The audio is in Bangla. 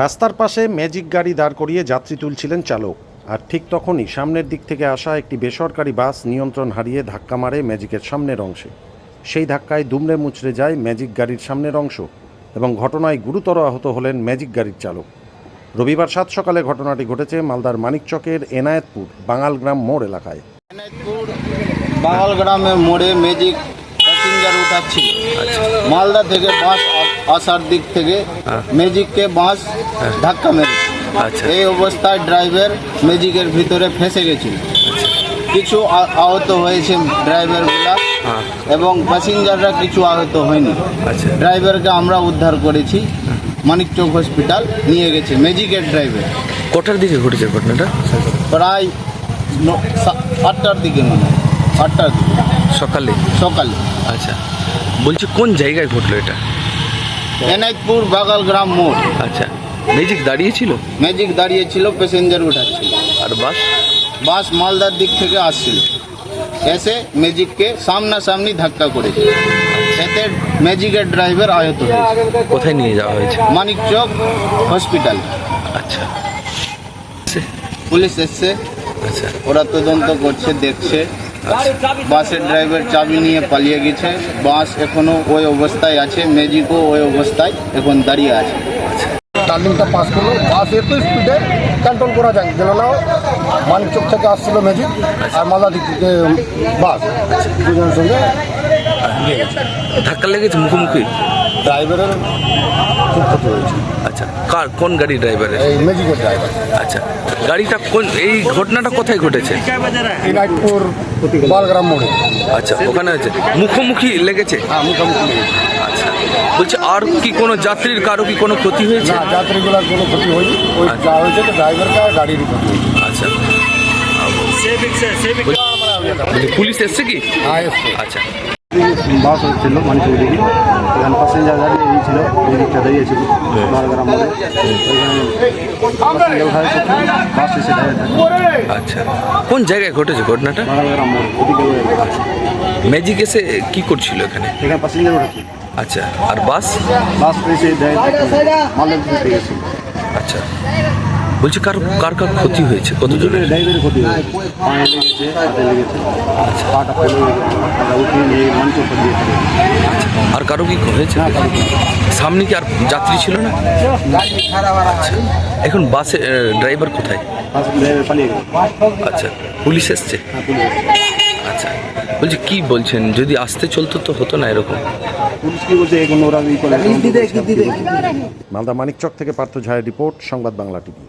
রাস্তার পাশে ম্যাজিক গাড়ি দাঁড় করিয়ে যাত্রী তুলছিলেন চালক। আর ঠিক তখনই সামনের দিক থেকে আসা একটি বেসরকারি বাস নিয়ন্ত্রণ হারিয়ে ধাক্কা মারে ম্যাজিকের সামনের অংশে। সেই ধাক্কায় দুমড়ে মুচড়ে যায় ম্যাজিক গাড়ির সামনের অংশ এবং ঘটনায় গুরুতর আহত হলেন ম্যাজিক গাড়ির চালক। রবিবার সাত সকালে ঘটনাটি ঘটেছে মালদার মানিকচকের এনায়েতপুর বাঙালগ্রাম মোড় এলাকায়। এনায়তপুর বাঙালগ্রামের মোড়ে ম্যাজিক প্যাসেঞ্জার উঠাচ্ছিল। মালদা থেকে বাস আসার দিক থেকে ম্যাজিককে বাস ধাক্কা মেরেছে আচ্ছা। এই অবস্থায় ড্রাইভার ম্যাজিকের ভিতরে ফেসে গেছিল। কিছু আহত হয়েছে ড্রাইভারগুলা হ্যাঁ। এবং প্যাসেঞ্জাররা কিছু আহত হয়নি। আচ্ছা। ড্রাইভারকে আমরা উদ্ধার করেছি। মানিকচক হসপিটাল নিয়ে গেছে ম্যাজিকের ড্রাইভার। কটার দিকে ঘটেছে ঘটনাটা? প্রায় আটটার দিকে মনে হয়। আটটার দিকে। সকালে? সকালে। আচ্ছা। বলছি কোন জায়গায় ঘটলো এটা? এনায়তপুর বাগালগ্রাম মোড়। আচ্ছা ম্যাজিক দাঁড়িয়েছিল ম্যাজিক দাঁড়িয়েছিল প্যাসেঞ্জার উঠাচ্ছিল। আর বাস? বাস মালদার দিক থেকে আসছিল। এসে ম্যাজিককে সামনাসামনি ধাক্কা করেছে। এতে ম্যাজিকের ড্রাইভার আহত হয়েছে। কোথায় নিয়ে যাওয়া হয়েছে? মানিকচক হসপিটাল আচ্ছা। পুলিশ এসছে। আচ্ছা। ওরা তদন্ত করছে দেখছে। বাসের ড্রাইভার চাবি নিয়ে পালিয়ে গেছে। বাস এখনও ওই অবস্থায় আছে ম্যাজিকও ওই অবস্থায় এখন দাঁড়িয়ে আছে। টার্নিংটা পাস করল। বাস এত স্পিডে কন্ট্রোল করা যায়। গেল না মানিকচক থেকে আসছিল ম্যাজিক আর মালদা দিক থেকে বাস। দুজনের সঙ্গে। ধাক্কা লেগেছে মুখোমুখি। ড্রাইভারের খুব ক্ষতি হয়েছে। আচ্ছা কার কোন গাড়ি ড্রাইভারের এই ম্যাজিকের ড্রাইভার আচ্ছা গাড়িটা কোন এই ঘটনাটা কোথায় ঘটেছে? ইনাইটপুর বালগ্রাম মোড়ে। আচ্ছা ওখানে আছে মুখোমুখি লেগেছে? হ্যাঁ মুখোমুখি লেগেছে। আচ্ছা বলছি আর কি কোনো যাত্রীর কারও কি কোনো ক্ষতি হয়েছে? না যাত্রীগুলোর কোনো ক্ষতি হয়নি। ওই যা হয়েছে তো ড্রাইভারকে আর গাড়িরই ক্ষতি আচ্ছা। পুলিশ এসছে কি? হ্যাঁ আচ্ছা। বাস হচ্ছিল দিকে এখানে প্যাসেঞ্জার এই ছিল এই দিকটা দাঁড়িয়েছিল মালগ্রাম মোড়ে বাস এসে আচ্ছা। কোন জায়গায় ঘটেছে ঘটনাটা? মোড় ম্যাজিক এসে কি করছিল এখানে? এখানে প্যাসেঞ্জার উঠাচ্ছে আচ্ছা আর বাস? বাস এসে মালের দিকে গেছে আচ্ছা। বলছি কার কার কার ক্ষতি হয়েছে? কতজনের? ড্রাইভারের ক্ষতি হয়েছে। পায়ে লেগেছে হাতে লেগেছে। পাটা উঠিয়ে নিয়ে ফেলে আর কারও কি হয়েছে? সামনে কি আর যাত্রী ছিল না? এখন বাসে ড্রাইভার কোথায়? বাস ড্রাইভার পালিয়ে গেছে আচ্ছা পুলিশ এসছে? হ্যাঁ পুলিশ আচ্ছা বলছি কি বলছেন? যদি আসতে চলতো তো হতো না এরকম? মালদা মানিকচক থেকে পার্থ ঝায়ের রিপোর্ট সংবাদ বাংলা টিভি।